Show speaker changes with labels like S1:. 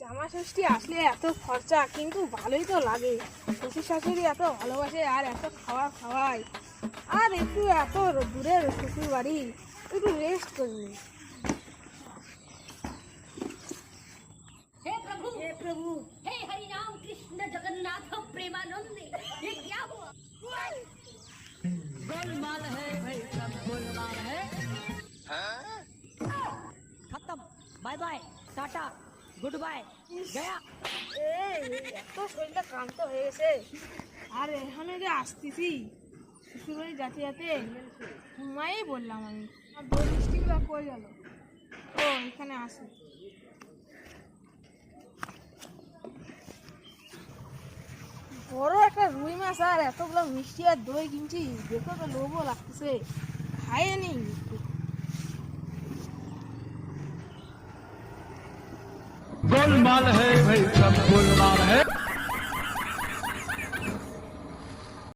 S1: জামা ষষ্ঠী আসলে এত খরচা কিন্তু ভালোই তো লাগে শ্বশুর শাশুড়ি এত ভালোবাসে আর এত খাওয়া খাওয়ায় আর একটু এত দূরের শ্বশুর বাড়ি একটু রেস্ট করে নিই
S2: हे प्रभु
S1: হে প্রভু
S2: हे हरि राम कृष्ण जगन्नाथ प्रेमानंद ये क्या हुआ गोलमाल है भाई सब गोलमाल है खत्म bye bye tata good bye
S1: গয়া। এত শরীরটা ক্লান্ত আর এখানে যে আসতেছি শ্বশুরবাড়ি যাতে যাতে ঘুমাই বললাম আমি। আর কই গেল? ও এখানে আসে বড় একটা রুই মাছ আর এতগুলো মিষ্টি আর দই কিনছি দেখো তো লোভও লাগতেছে। খাইনি
S3: मुसलमान है भाई सब मुसलमान है।